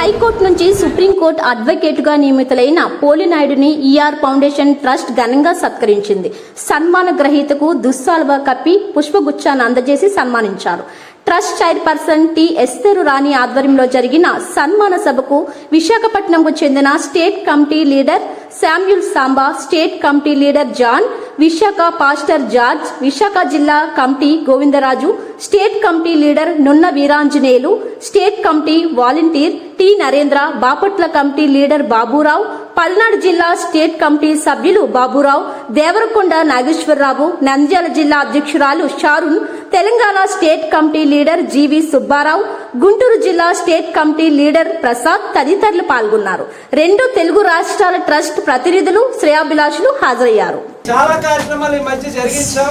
High court నుంచి supreme court అడ్వకేట్గా నియమితులైన పోలినాయుడిని ER foundation trust ఘనంగా సత్కరించింది. సన్మాన గ్రహీతకు దుస్సాల్వా కప్పి పుష్పగుచ్చాన్ని అందజేసి సన్మానించారు. Trust chairperson T Esther Rani ఆధ్వర్యంలో జరిగిన సన్మాన సభకు విశాఖపట్నంకు చెందిన state committee leader Samuel Samba state committee leader John Visakha pastor George Visakha జిల్లా committee Govindaraju state committee leader Nunna Veeranjaneyulu state committee volunteer T Narendra Bapatla committee leader Baburao Palnadu జిల్లా state committee సభ్యులు బాబురావు దేవరకొండ నాగేశ్వరరావు నంద్యాల జిల్లా అధ్యక్షురాలు Sharon Telangana state committee leader G V Subbarao Guntur జిల్లా state committee leader Prasad తదితరులు పాల్గొన్నారు. రెండు తెలుగు రాష్ట్రాల trust ప్రతినిధులు శ్రేయాభిలాషులు హాజరయ్యారు. చాలా కార్యక్రమాలు ఈ మధ్య జరిగించాం.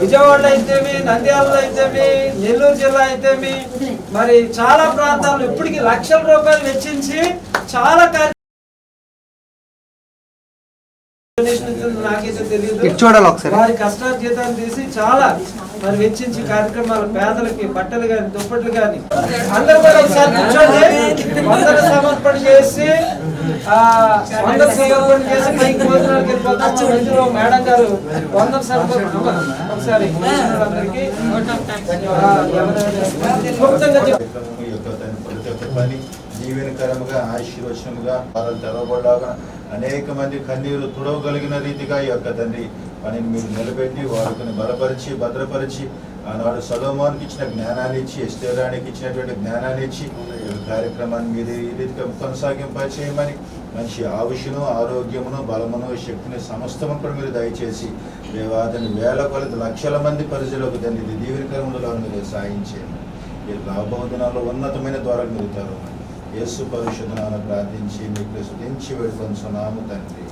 విజయవాడలో అయితేమి నంద్యాలలో అయితేమి నెల్లూరు జిల్లా అయితేమి మరి చాలా ప్రాంతాల్లో ఇప్పటికి లక్షల రూపాయలు వెచ్చించి చాలా నాకైతే తెలియదు వారి కష్టార్జితాలు తీసి చాలా మరి వెచ్చించి కార్యక్రమాలు పేదలకి బట్టలు కానీ దుప్పట్లు కానీ అందరూ కూడా ఒకసారి కూర్చోండి. సమర్పణ చేసి ఆ సమర్పణ చేసి పైకి భోజనాలకు వెళ్ళిపోతాం. మేడం గారు వందన సమర్పణ ఒకసారి క్లుప్తంగా కార్యక్రమం దీవెనకరముగా ఆశీర్వచనముగా పనులు తెరవబడలాగా అనేక మంది కన్నీరు తుడవగలిగిన రీతిగా ఈ యొక్క తండ్రి పని మీరు నిలబెట్టి వారిని బలపరిచి భద్రపరిచి ఆనాడు సలోమానికి ఇచ్చిన జ్ఞానాన్ని ఇచ్చి ఎస్తేరానికి ఇచ్చినటువంటి జ్ఞానాన్ని ఇచ్చి కార్యక్రమాన్ని మీరు ఈ రీతిగా కొనసాగింప చేయమని మంచి ఆవుషును ఆరోగ్యమును బలమును శక్తిని సమస్తము కూడా మీరు దయచేసి దేవాదని వేల కొలది లక్షల మంది పరిధిలోకి దాన్ని ఇది మీరు సాయం చేయండి. ఈ రాబో దినాల్లో ఉన్నతమైన ద్వారా మిగుతారు యేసు పరిశుద్ధనాన్ని ప్రార్థించి మీకు స్తుతించి వేడుకొంచున్నాము తండ్రి.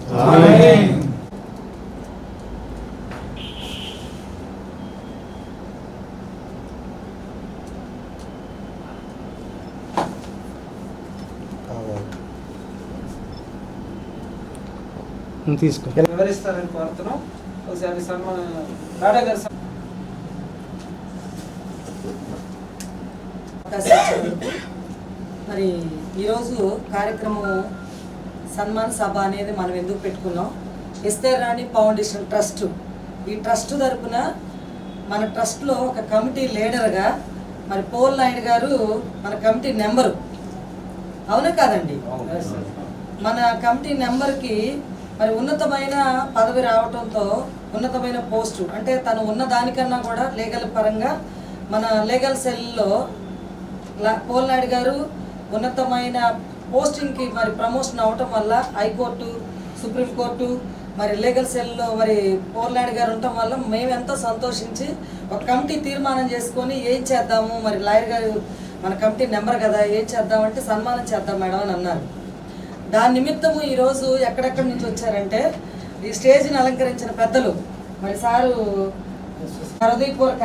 తీసుకో వివరిస్తారని కోరుతున్నాం ఒకసారి సన్మాన మేడం గారు. అవకాశం. మరి ఈరోజు కార్యక్రమం సన్మాన సభ అనేది మనం ఎందుకు పెట్టుకున్నాం? Esther Rani foundation trust. ఈ ట్రస్ట్ తరపున మన ట్రస్ట్లో ఒక కమిటీ లీడర్గా మరి పోల్ నాయుడు గారు మన కమిటీ నెంబరు అవునా కాదండి? మన కమిటీ నెంబర్కి మరి ఉన్నతమైన పదవి రావటంతో ఉన్నతమైన పోస్టు అంటే తను ఉన్న దానికన్నా కూడా లీగల్ పరంగా మన లీగల్ సెల్లో పోల్నాయుడు గారు ఉన్నతమైన పోస్టింగ్కి మరి ప్రమోషన్ అవటం వల్ల హైకోర్టు సుప్రీంకోర్టు మరి లీగల్ సెల్లో మరి పోర్లాండ్ గారు ఉండటం వల్ల మేము ఎంతో సంతోషించి ఒక కమిటీ తీర్మానం చేసుకొని ఏం చేద్దాము మరి లాయర్ గారు మన కమిటీ నెంబర్ కదా ఏం చేద్దామంటే సన్మానం చేద్దాం మేడం అని అన్నారు. దాని నిమిత్తము ఈరోజు ఎక్కడెక్కడి నుంచి వచ్చారంటే ఈ స్టేజ్ని అలంకరించిన పెద్దలు మరి సారు హృదయపూర్వక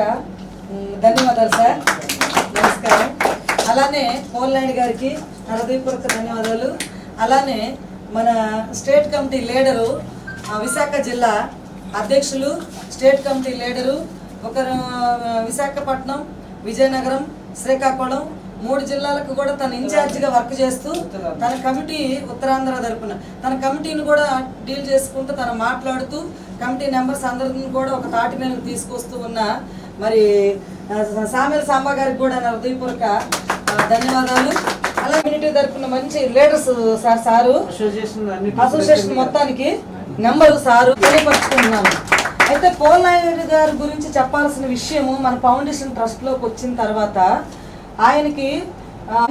ధన్యవాదాలు సార్. నమస్కారం. అలానే పోల్నాయుడు గారికి హృదయపూర్వక ధన్యవాదాలు. అలానే మన స్టేట్ కమిటీ లీడరు విశాఖ జిల్లా అధ్యక్షులు స్టేట్ కమిటీ లీడరు ఒకరు విశాఖపట్నం విజయనగరం శ్రీకాకుళం మూడు జిల్లాలకు కూడా తన ఇన్ఛార్జిగా వర్క్ చేస్తూ తన కమిటీ ఉత్తరాంధ్ర తరపున తన కమిటీని కూడా డీల్ చేసుకుంటూ తను మాట్లాడుతూ కమిటీ నెంబర్స్ అందరిని కూడా ఒక తాటి మీద తీసుకొస్తూ ఉన్న మరి సామెల సాంబా గారికి కూడా నా హృదయపూర్వక ధన్యవాదాలు. అలా కమ్యూనిటీ తరపున మంచి లీడర్స్ సార్ సారు. అసోసియేషన్ మొత్తానికి నెంబర్ సారు తెలియపరుచుకుంటున్నాను. అయితే పోల్ నాయుడు గారి గురించి చెప్పాల్సిన విషయము మన ఫౌండేషన్ ట్రస్ట్లోకి వచ్చిన తర్వాత ఆయనకి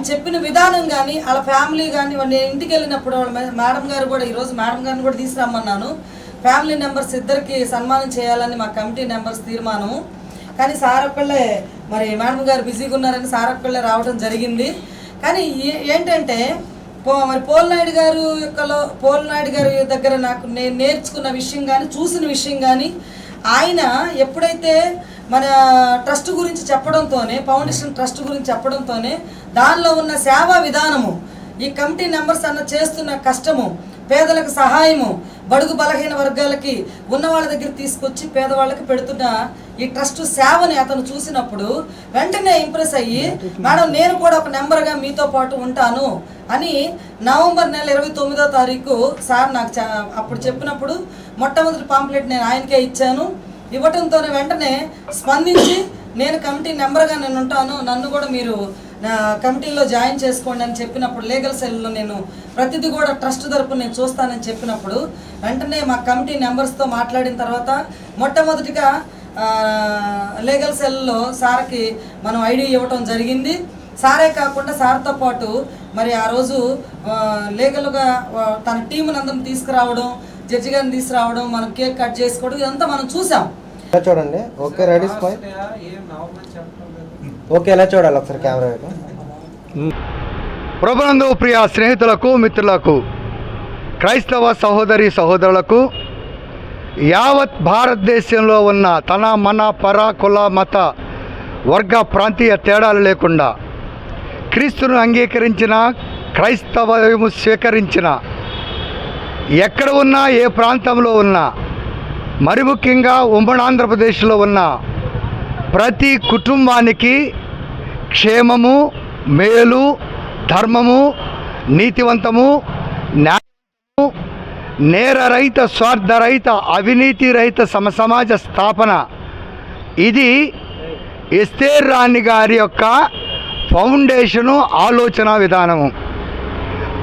చెప్పిన విధానం కానీ వాళ్ళ ఫ్యామిలీ కానీ నేను ఇంటికి వెళ్ళినప్పుడు మేడం గారు కూడా ఈరోజు మేడం గారిని కూడా తీసుకురమ్మన్నాను. ఫ్యామిలీ నెంబర్స్ ఇద్దరికి సన్మానం చేయాలని మా కమిటీ నెంబర్స్ తీర్మానము. కానీ సార్ ఒక్కళ్ళే మరి మేడం గారు బిజీగా ఉన్నారని సార్ రావడం జరిగింది. కానీ ఏ- ఏంటంటే పో మరి పోల్నాయుడు గారు యొక్కలో పోల్నాయుడు గారి దగ్గర నాకు నేను నేర్చుకున్న విషయం కానీ చూసిన విషయం కానీ ఆయన ఎప్పుడైతే మన ట్రస్ట్ గురించి చెప్పడంతోనే ఫౌండేషన్ ట్రస్ట్ గురించి చెప్పడంతోనే దానిలో ఉన్న సేవా విధానము ఈ కమిటీ మెంబర్స్ అన్న చేస్తున్న కష్టము పేదలకు సహాయము బడుగు బలహీన వర్గాలకి ఉన్న వాళ్ళ దగ్గర తీసుకొచ్చి పేదవాళ్ళకి పెడుతున్న ఈ ట్రస్ట్ సేవని అతను చూసినప్పుడు వెంటనే ఇంప్రెస్ అయ్యి మేడం నేను కూడా ఒక నెంబర్గా మీతో పాటు ఉంటాను అని నవంబర్ నెల ఇరవై తొమ్మిదో తారీఖు సార్ నాకు అప్పుడు చెప్పినప్పుడు మొట్టమొదటి పాంప్లెట్ నేను ఆయనకే ఇచ్చాను. ఇవ్వటంతో వెంటనే స్పందించి నేను కమిటీ నెంబర్గా నేను ఉంటాను నన్ను కూడా మీరు కమిటీలో జాయిన్ చేసుకోండి అని చెప్పినప్పుడు లీగల్ సెల్లో నేను ప్రతిదీ కూడా ట్రస్ట్ తరపున నేను చూస్తానని చెప్పినప్పుడు వెంటనే మా కమిటీ నెంబర్స్తో మాట్లాడిన తర్వాత మొట్టమొదటిగా లీగల్ సెల్లో సార్కి మనం ఐడి ఇవ్వటం జరిగింది. సారే కాకుండా సార్తో పాటు మరి ఆ రోజు లీగల్గా తన టీముని అందరం తీసుకురావడం జడ్జి గారిని తీసుకురావడం మనం కేక్ కట్ చేసుకోవడం ఇదంతా మనం చూసాం. చూడండి. ఓకే రెడీ స్మైల్ ఏం నవ్వమని చెప్పడం లేదు ఓకే ఎలా చూడాలి ఒకసారి కెమెరా వైపు? ప్రభునందు ప్రియ స్నేహితులకు మిత్రులకు క్రైస్తవ సహోదరి సహోదరులకు యావత్ భారతదేశంలో ఉన్న తన మన పర కుల మత వర్గ ప్రాంతీయ తేడాలు లేకుండా క్రీస్తును అంగీకరించిన క్రైస్తవము స్వీకరించిన ఎక్కడ ఉన్నా ఏ ప్రాంతంలో ఉన్నా మరి ముఖ్యంగా ఉమ్మడి ఆంధ్రప్రదేశ్లో ఉన్న ప్రతి కుటుంబానికి క్షేమము మేలు ధర్మము నీతివంతము న్యాయము నేరరహిత స్వార్థరహిత అవినీతి రహిత సమసమాజ స్థాపన. ఇది ఎస్తేర్ రాణి గారి యొక్క ఫౌండేషను ఆలోచన విధానము.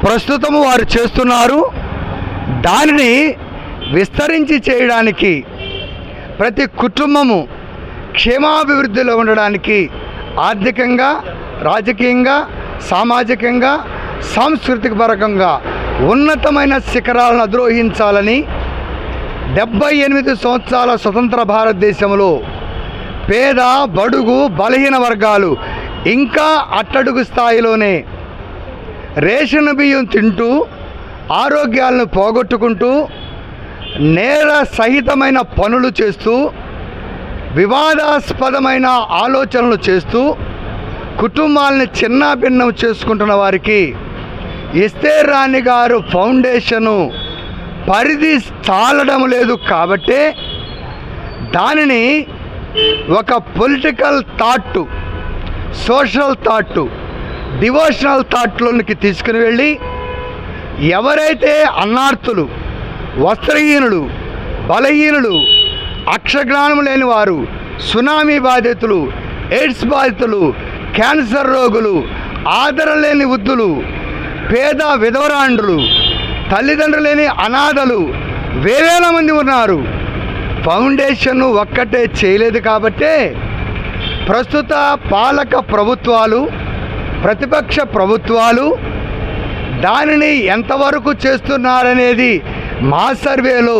ప్రస్తుతము వారు చేస్తున్నారు. దానిని విస్తరించి చేయడానికి ప్రతి కుటుంబము క్షేమాభివృద్ధిలో ఉండడానికి ఆర్థికంగా రాజకీయంగా సామాజికంగా సాంస్కృతిక పరకంగా ఉన్నతమైన శిఖరాలను అధిరోహించాలని డెబ్బై ఎనిమిది సంవత్సరాల స్వతంత్ర భారతదేశంలో పేద బడుగు బలహీన వర్గాలు ఇంకా అట్టడుగు స్థాయిలోనే రేషన్ బియ్యం తింటూ ఆరోగ్యాలను పోగొట్టుకుంటూ నేర సహితమైన పనులు చేస్తూ వివాదాస్పదమైన ఆలోచనలు చేస్తూ కుటుంబాలని చిన్నాభిన్నం చేసుకుంటున్న వారికి ఇస్తే రాణి గారు ఫౌండేషను పరిధి చాలడం లేదు కాబట్టే దానిని ఒక political thought social thought devotional థాట్లోనికి తీసుకుని వెళ్ళి ఎవరైతే అన్నార్థులు వస్త్రహీనులు బలహీనులు అక్షజ్ఞానం లేని వారు సునామీ బాధితులు ఎయిడ్స్ బాధితులు క్యాన్సర్ రోగులు ఆదరణ లేని వృద్ధులు పేద విధవరాండ్రులు తల్లిదండ్రులు లేని అనాథలు వేవేల మంది ఉన్నారు. ఫౌండేషన్ ఒక్కటే చేయలేదు కాబట్టే ప్రస్తుత పాలక ప్రభుత్వాలు ప్రతిపక్ష ప్రభుత్వాలు దానిని ఎంతవరకు చేస్తున్నారనేది మా సర్వేలో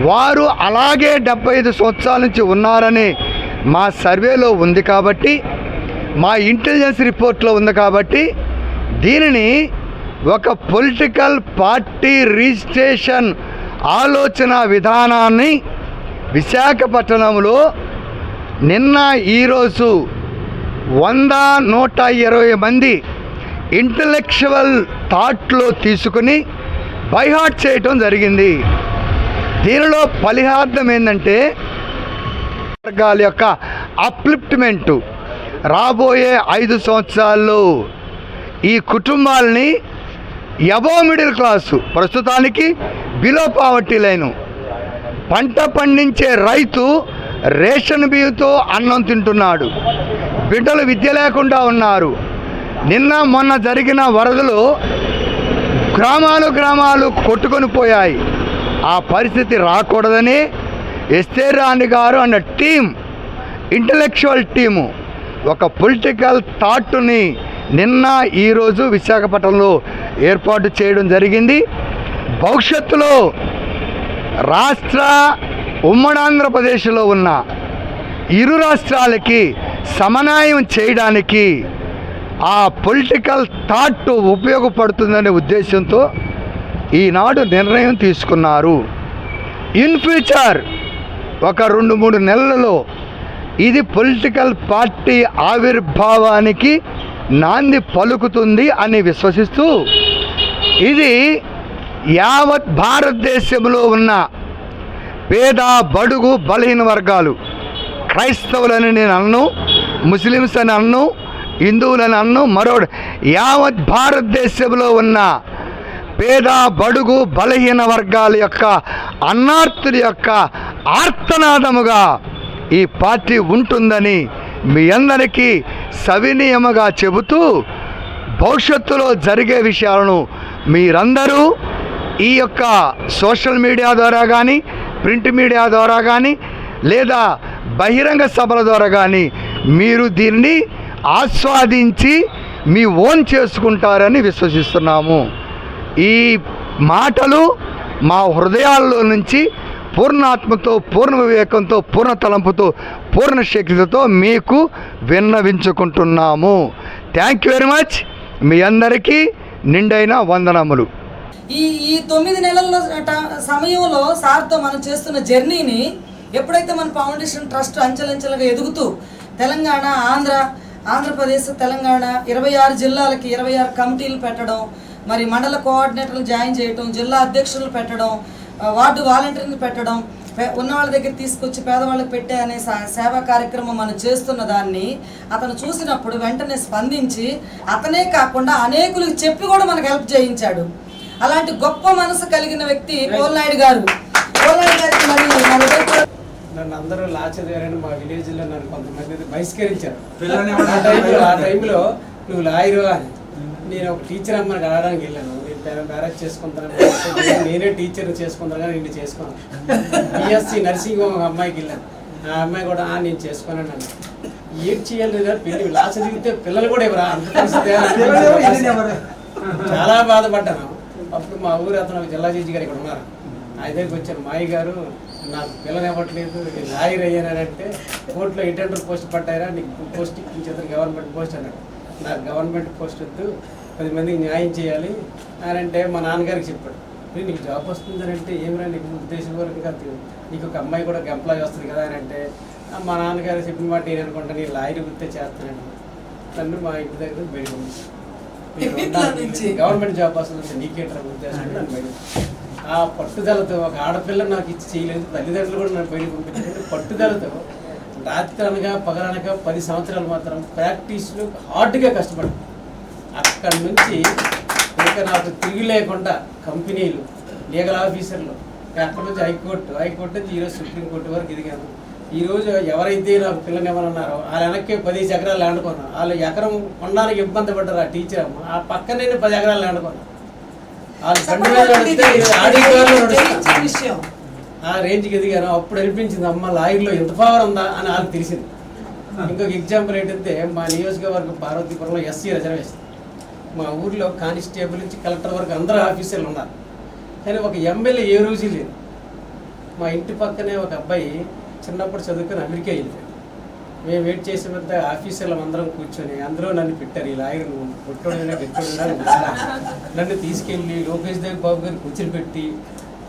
వారు అలాగే డెబ్బై ఐదు సంవత్సరాల నుంచి ఉన్నారని మా సర్వేలో ఉంది కాబట్టి మా ఇంటెలిజెన్స్ రిపోర్ట్లో ఉంది కాబట్టి దీనిని ఒక పొలిటికల్ పార్టీ రిజిస్ట్రేషన్ ఆలోచన విధానాన్ని విశాఖపట్నంలో నిన్న ఈరోజు వంద నూట ఇరవై మంది ఇంటలెక్చువల్ థాట్లో తీసుకుని బైహాట్ చేయటం జరిగింది. దీనిలో ఫలితార్థం ఏంటంటే వర్గాల యొక్క అప్లిఫ్ట్మెంటు. రాబోయే ఐదు సంవత్సరాల్లో ఈ కుటుంబాలని ఎబో మిడిల్ క్లాసు ప్రస్తుతానికి బిలో పావర్టీ లైను. పంట పండించే రైతు రేషన్ బియ్యంతో అన్నం తింటున్నాడు. బిడ్డలు విద్య లేకుండా ఉన్నారు. నిన్న మొన్న జరిగిన వరదలు గ్రామాలు గ్రామాలు కొట్టుకొని పోయాయి. ఆ పరిస్థితి రాకూడదని ఎస్తేరాణి గారు అన్న టీం ఇంటలెక్చువల్ టీము ఒక పొలిటికల్ థాట్ని నిన్న ఈరోజు విశాఖపట్నంలో ఏర్పాటు చేయడం జరిగింది. భవిష్యత్తులో రాష్ట్ర ఉమ్మడి ఆంధ్రప్రదేశ్లో ఉన్న ఇరు రాష్ట్రాలకి సమన్వయం చేయడానికి ఆ పొలిటికల్ థాట్ ఉపయోగపడుతుందనే ఉద్దేశంతో ఈనాడు నిర్ణయం తీసుకున్నారు. ఇన్ ఫ్యూచర్ ఒక రెండు మూడు నెలలలో ఇది పొలిటికల్ పార్టీ ఆవిర్భావానికి నాంది పలుకుతుంది అని విశ్వసిస్తూ ఇది యావత్ భారతదేశంలో ఉన్న పేద బడుగు బలహీన వర్గాలు క్రైస్తవులని నేను అన్ను ముస్లిమ్స్ అని అన్ను హిందువులని అన్ను మరో యావత్ భారతదేశంలో ఉన్న పేద బడుగు బలహీన వర్గాల యొక్క అన్నార్థుల యొక్క ఆర్తనాదముగా ఈ పార్టీ ఉంటుందని మీ అందరికీ సవినీయముగా చెబుతూ భవిష్యత్తులో జరిగే విషయాలను మీరందరూ ఈ యొక్క సోషల్ మీడియా ద్వారా కానీ ప్రింట్ మీడియా ద్వారా కానీ లేదా బహిరంగ సభల ద్వారా కానీ మీరు దీన్ని ఆస్వాదించి మీ ఓన్ చేసుకుంటారని విశ్వసిస్తున్నాము. ఈ మాటలు మా హృదయాల్లో నుంచి పూర్ణాత్మతో పూర్ణ వివేకంతో పూర్ణ తలంపుతో పూర్ణ శక్తితో మీకు విన్నవించుకుంటున్నాము. థ్యాంక్ యూ వెరీ మచ్ మీ అందరికీ నిండైన వందనములు. ఈ ఈ తొమ్మిది నెలల సమయంలో సార్తో మనం చేస్తున్న జర్నీని ఎప్పుడైతే మన ఫౌండేషన్ ట్రస్ట్ అంచెలంచెలుగా ఎదుగుతూ తెలంగాణ ఆంధ్ర ఆంధ్రప్రదేశ్ తెలంగాణ ఇరవై ఆరు జిల్లాలకి ఇరవై ఆరు కమిటీలు పెట్టడం మరి మండల కోఆర్డినేటర్లు జాయిన్ చేయడం జిల్లా అధ్యక్షులు పెట్టడం వార్డు వాలంటీర్లు పెట్టడం ఉన్న వాళ్ళ దగ్గర తీసుకొచ్చి పేదవాళ్ళకి పెట్టే అనే సేవా కార్యక్రమం మనం చేస్తున్న దాన్ని అతను చూసినప్పుడు వెంటనే స్పందించి అతనే కాకుండా అనేకులకు చెప్పి కూడా మనకు హెల్ప్ చేయించాడు. అలాంటి గొప్ప మనసు కలిగిన వ్యక్తి పోల్నాయుడు గారు. పోల్నాయుడు గారికి మరి మన నన్ను అందరూ లాచదేరని మా విలేజ్లో నన్ను కొంతమంది బహిష్కరించారు. ఆ టైంలో ఆ టైంలో నువ్వు లాయరు అని నేను ఒక టీచర్ అమ్మని అడగడానికి వెళ్ళాను. నేను మ్యారేజ్ చేసుకుంటాను నేనే టీచర్ చేసుకుంటాను కానీ నేను చేసుకోను బిఎస్సి నర్సింగ్ హోమ్ ఒక అమ్మాయికి వెళ్ళాను. ఆ అమ్మాయి కూడా "ఆ, నేను చేసుకోనని అన్నాను. ఏం చేయాలి పెళ్ళి లాచ దిగితే పిల్లలు కూడా ఎవరా. చాలా బాధపడ్డాను. అప్పుడు మా ఊరు అతను జిల్లా జడ్జి గారు ఇక్కడ ఉన్నారు. ఆయన దగ్గరికి వచ్చాను మాయి గారు నాకు పిల్లలు ఇవ్వట్లేదు నేను లాయర్ అయ్యానంటే కోర్టులో ఇంటెండర్ పోస్ట్ పట్టారా నీకు పోస్ట్ ఇప్పించేది గవర్నమెంట్ పోస్ట్ అన్నాడు. నాకు గవర్నమెంట్ పోస్ట్ వద్దు పది మందికి న్యాయం చేయాలి అని అంటే మా నాన్నగారికి చెప్పాడు. "మరి నీకు జాబ్ వస్తుందని అంటే ఏమిరా నీకు ఉద్దేశం? వరకు కాదు నీకు ఒక అమ్మాయి కూడా ఎంప్లాయ్ వస్తుంది కదా అని అంటే "ఆ, మా నాన్నగారు చెప్పిన మాట నేను అనుకుంటా నేను లాయర్ గుర్తే చేస్తానండి నన్ను మా ఇంటి దగ్గర బయట? గవర్నమెంట్ జాబ్ వస్తుంది నీకేంటారు ఉద్దేశం? నన్ను బయట ఆ పట్టుదలతో ఒక ఆడపిల్ల నాకు ఇచ్చి చేయలేదు. తల్లిదండ్రులు కూడా నన్ను బయట పంపించారు. పట్టుదలతో రాత్రి అనగా పగలనగా పది సంవత్సరాలు మాత్రం ప్రాక్టీస్లో హార్డ్గా కష్టపడి అక్కడి నుంచి ఇంకా నాకు తిరిగి లేకుండా కంపెనీలు లీగల్ ఆఫీసర్లు అక్కడి నుంచి హైకోర్టు హైకోర్టు నుంచి ఈరోజు సుప్రీంకోర్టు వరకు ఎదిగాను. ఈరోజు ఎవరైతే నాకు పిల్లలు ఇవ్వనన్నారో వాళ్ళ వెనక్కి పది ఎకరాలు ల్యాండ్ కొన్నాను. వాళ్ళు ఎకరం కొనడానికి ఇబ్బంది పడ్డారు ఆ టీచర్ అమ్మ. ఆ పక్కన నేను పది ఎకరాలు ల్యాండ్ కొన్నాను. విషయం. ఆ రేంజ్కి ఎదిగాను. అప్పుడు అనిపించింది అమ్మ లాయర్లో ఎంత పవర్ ఉందా అని వాళ్ళకి తెలిసింది. ఇంకొక ఎగ్జాంపుల్ ఏంటంటే మా నియోజకవర్గం పార్వతీపురంలో ఎస్సీ రిజర్వేషన్. మా ఊర్లో కానిస్టేబుల్ నుంచి కలెక్టర్ వరకు అందరూ ఆఫీసర్లు ఉన్నారు. కానీ ఒక ఎమ్మెల్యే ఏ రోజు లేదు. మా ఇంటి పక్కనే ఒక అబ్బాయి చిన్నప్పుడు చదువుకొని అమెరికా వెళ్ళిపోయాడు. మేము వెయిట్ చేసే పెద్ద ఆఫీసర్లు అందరం కూర్చొని అందరూ నన్ను పెట్టారు ఈ లాయర్ నువ్వు పుట్టోడైనా నన్ను తీసుకెళ్ళి లోకేష్ దేవ్ బాబు గారిని కూర్చోబెట్టి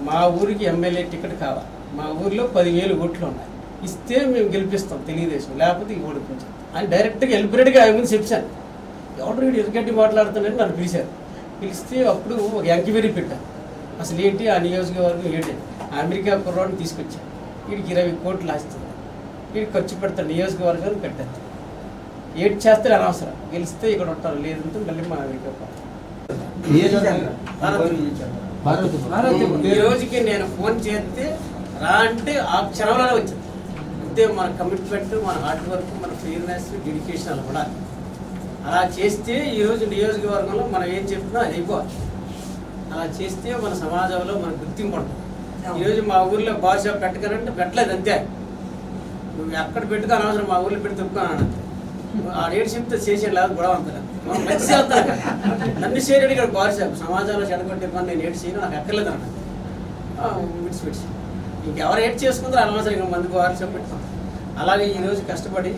మా ఊరికి ఎమ్మెల్యే టికెట్ కావాలి మా ఊరిలో పదివేలు ఓట్లు ఉన్నాయి. ఇస్తే మేము గెలిపిస్తాం తెలుగుదేశం లేకపోతే ఓడిపించాం అని డైరెక్ట్గా వెళ్ళిపోయాడుగా ఆయన ముందు చెప్పాను. ఎవడు వీడు ఎరగట్టి మాట్లాడుతున్నాడని నన్ను పిలిచారు. పిలిస్తే అప్పుడు ఒక ఎంక్వైరీ పెట్టాను అసలు ఏంటి ఆ నియోజకవర్గం ఏంటి అమెరికా కుర్రాడిని తీసుకొచ్చాను. వీడికి ఇరవై కోట్లు ఆస్తుంది వీడికి ఖర్చు పెడతాడు నియోజకవర్గాన్ని కట్టారు ఏడు చేస్తే అనవసరం. గెలిస్తే ఇక్కడ ఉంటారు. లేదంటే మళ్ళీ మా పోతాం. ఈ రోజుకి నేను ఫోన్ చేస్తే రా అంటే ఆ క్షణంలోనే వచ్చింది అంతే మన కమిట్మెంట్ మన హార్డ్ వర్క్ మన ఫెయిర్నెస్ డెడికేషన్ అలా కూడా. అలా చేస్తే ఈరోజు నియోజకవర్గంలో మనం ఏం చెప్పినా అది అయిపోవాలి అలా చేస్తే మన సమాజంలో మన గుర్తింపు ఉంటుంది. ఈరోజు మా ఊర్లో షాప్ పెట్టకనంటే పెట్టలేదు అంతే. నువ్వు ఎక్కడ పెట్టుకో అనవసరం మా ఊర్లో పెట్టి తప్పుకోను ఆ రేటు చెప్తే చేసే లేదు గొడవ అంతా మనం మంచి చేస్తాను నన్ను చేయడానికి ఇక్కడ బార్ సమాజంలో చెడగొట్టే పని నేను ఏడు చేయను నాకు ఎక్కర్లేదు అన్న విడిచి విడిచి ఇంకెవరు ఏడ్ చేసుకుంటారో అనవసరం ఇంకా మంది బార్ పెట్టుకో పెడతాం అలాగే ఈరోజు కష్టపడి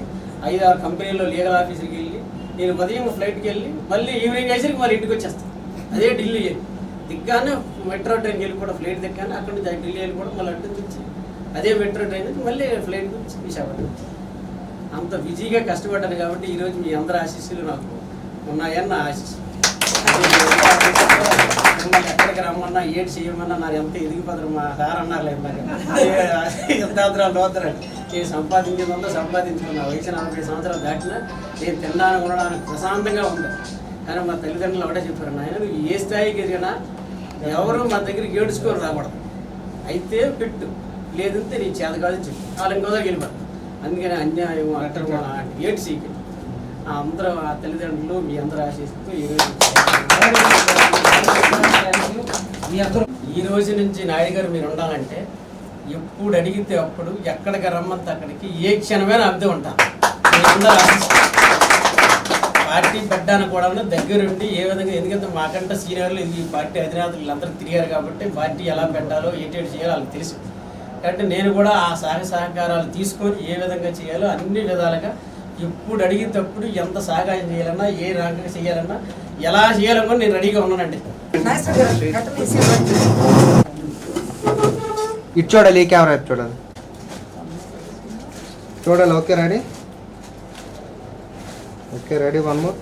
ఐదు ఆరు కంపెనీల్లో లీగల్ ఆఫీసర్కి వెళ్ళి నేను ఉదయం ఫ్లైట్కి వెళ్ళి మళ్ళీ ఈవినింగ్ అయ్యేసరికి మరి ఇంటికి వచ్చేస్తాను అదే ఢిల్లీ. దిగ్గానే మెట్రో ట్రైన్కి వెళ్ళి కూడా ఫ్లైట్ దిగ్గానే అక్కడ నుంచి ఢిల్లీ వెళ్ళి కూడా మళ్ళీ అటు నుంచి అదే మెట్రో ట్రైన్ మళ్ళీ ఫ్లైట్ గురించి విశాఖపట్నం అంత బిజీగా కష్టపడ్డాను కాబట్టి ఈరోజు మీ అందరి ఆశీస్సులు నాకు ఉన్నాయన్న ఆశీస్సులు ఎక్కడికి రమ్మన్నా ఏడు చేయమన్నా నాకు ఎంత ఎదిగిపోతారు మా సార్ అన్నారు యుద్ధాంతరాలు లోతరండి నేను సంపాదించింది సంపాదించుకున్నా. వయసు నలభై సంవత్సరాలు దాటినా నేను తినడానికి ఉండడానికి ప్రశాంతంగా ఉంది? కానీ మా తల్లిదండ్రులు ఒకటే చెప్పారు నాయన నువ్వు ఏ స్థాయికి ఎదిగినా ఎవరు మా దగ్గరికి ఏడుచుకొని రాకూడదు. అయితే పెట్టు. లేదంటే నీ చేత కాదు చెప్పు. వాళ్ళు ఇంకో వెళ్ళిపోతారు అందుకని అన్యాయం అక్రమం అలాంటి ఏడు సీకి అందరూ ఆ తల్లిదండ్రులు మీ అందరూ ఆశిస్తూ ఈరోజు మీ అందరూ ఈ రోజు నుంచి నాయుడు గారు మీరు ఉండాలంటే ఎప్పుడు అడిగితే అప్పుడు ఎక్కడికి రమ్మంటే అక్కడికి ఏ క్షణమైనా అర్థం ఉంటాను అందరూ. పార్టీ పెట్టడానికి కూడా దగ్గరుండి ఏ విధంగా ఎందుకంటే మాకంటే సీనియర్లు ఈ పార్టీ అధినేతలు వీళ్ళందరూ తిరిగారు కాబట్టి పార్టీ ఎలా పెట్టాలో ఏంటేటి చేయాలో వాళ్ళకి తెలుసు. కాబట్టి నేను కూడా ఆ సహ సహకారాలు తీసుకొని ఏ విధంగా చేయాలో అన్ని విధాలుగా ఎప్పుడు అడిగేటప్పుడు ఎంత సహాయం చేయాలన్నా ఏ రకంగా చేయాలన్నా ఎలా చేయాలన్నా నేను రెడీగా ఉన్నానండి. ఇటు చూడాలి ఈ కెమెరా ఇటు చూడాలి. చూడాలి okay ready? Okay ready one more.